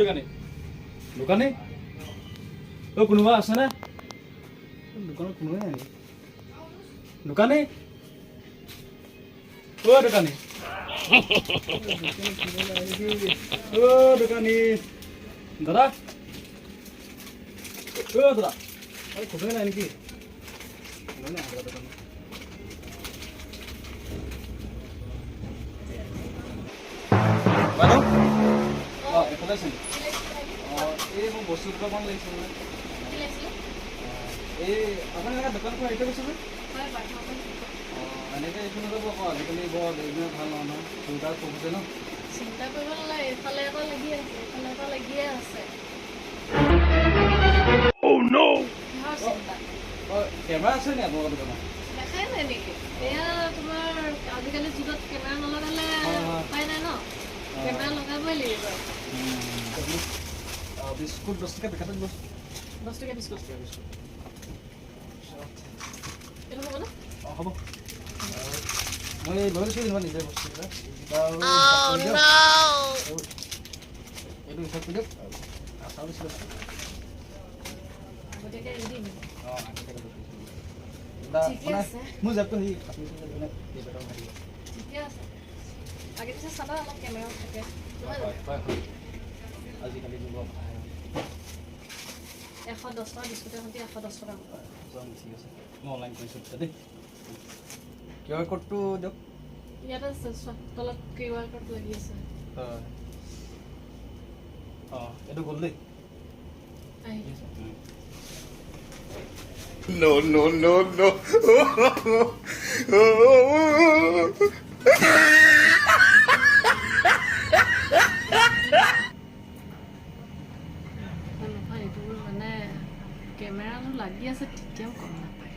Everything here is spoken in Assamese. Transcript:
দোকানে। দোকানে? ও, কোনোবা আছে না? দোকানত কোনোৱে নাই। দোকানে? ও দোকানে। ও, দোকানে। দাদা? ও, দাদা। আরে কোথায় নাই নাকি? না দোকানে অঁ আছে নেকি এই মোৰ বস্তু দুটামান লাগিছিল মানে। এই আপুনি দোকানখন থৈ গৈছে নে? অঁ এনেকৈ এইখিনি যাব আকৌ। আজিকালি বৰ এইবিলাক ভালো নহয় নহয়। চুইটাৰ খুব হৈছে ন? চিন্তা কৰিব নালাগে। এইফালে এটা লাগি আছে। এইফালে এটা লাগিয়ে আছে। চিন্তা। অঁ কেমেৰা আছে নি আপোনালোকৰ দোকানত? দেখাই নাই নেকি? এয়া লাগিব বিস্কুট দহ টকা পেকেটত দিব দহ টকীয়া বিস্কুট এইটো হ'ব ন অঁ হ'ব মই লৈ লৈছোঁ যেনিবা নিজে বস্তুবিলাক বাৰু এইটো হিচাপ কৰি দিয়ক আচাৰ দিছিলোঁ আগতীয়াকৈ এৰি দিম অঁ আগতীয়াকৈ লৈ থৈছোঁ। দা, ঠিকে মানে আছে। মোৰ জেপটো সেই দিয়ে। ঠিকে আছে আগে পিছে চাবা অলপ কেমেৰাও থাকে। আজিকালি এশ দহ টকা বিস্কুটৰ সৈতে এশ দহ টকা ঠিক আছে মই অনলাইন কৰিছোঁ দেই কিউ আৰ ক'ডটো দিয়ক ইয়াতে আছে তলত কিউ আৰ ক'ড লাগি আছে অঁ এইটো গ'ল দেই। No, no, no, no. কেমেৰানো লাগি আছে তেতিয়াও কম নাপায়